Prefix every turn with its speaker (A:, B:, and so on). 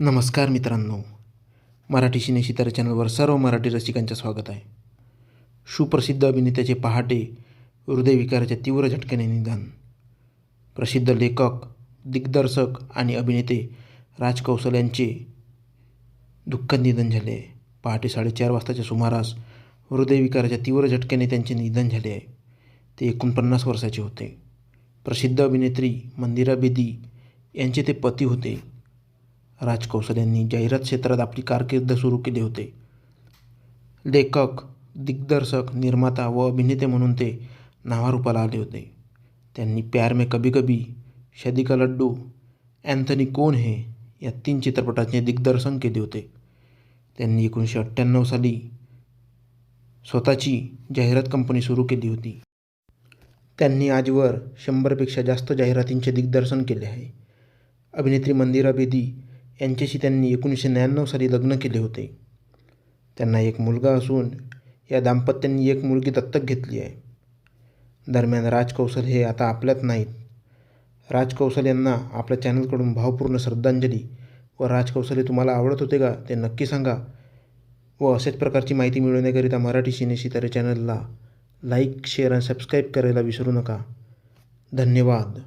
A: नमस्कार मित्रांनो. मराठी सिनेशितारा चॅनलवर सर्व मराठी रसिकांचं स्वागत आहे. सुप्रसिद्ध अभिनेत्याचे पहाटे हृदयविकाराच्या तीव्र झटक्याने निधन. प्रसिद्ध लेखक दिग्दर्शक आणि अभिनेते राज कौशल यांचे दुःखद निधन झाले. आहे पहाटे साडेचार वाजताच्या सुमारास हृदयविकाराच्या तीव्र झटक्याने त्यांचे निधन झाले आहे. ते एकोणपन्नास वर्षाचे होते. प्रसिद्ध अभिनेत्री मंदिरा बेदी यांचे ते पती होते. राज कौशल यांनी जाहिरात क्षेत्रात आपली कारकीर्द सुरू केली होते. लेखक दिग्दर्शक निर्माता व अभिनेते म्हणून ते नावारूपाला आले होते. त्यांनी प्यार में कभी कभी शादी का लड्डू अँथनी कोण हे या तीन चित्रपटांचे दिग्दर्शन केले होते. त्यांनी एकोणीसशे अठ्ठ्याण्णव साली स्वतःची जाहिरात कंपनी सुरू केली होती. त्यांनी आजवर शंभरपेक्षा जास्त जाहिरातींचे दिग्दर्शन केले आहे. अभिनेत्री मंदिरा बेदी यांच्याशी त्यांनी एकोणीसशे नव्याण्णव साली लग्न केले होते. त्यांना एक मुलगा असून या दाम्पत्यांनी एक मुलगी दत्तक घेतली आहे. दरम्यान राज कौशल हे आता आपल्यात नाहीत. राज कौशल यांना आपल्या चॅनलकडून भावपूर्ण श्रद्धांजली व राज कौशल हे तुम्हाला आवडत होते का ते नक्की सांगा व अशाच प्रकारची माहिती मिळवण्याकरिता मराठी सिनेसितारे चॅनलला लाईक शेअर आणि सबस्क्राईब करायला विसरू नका. धन्यवाद.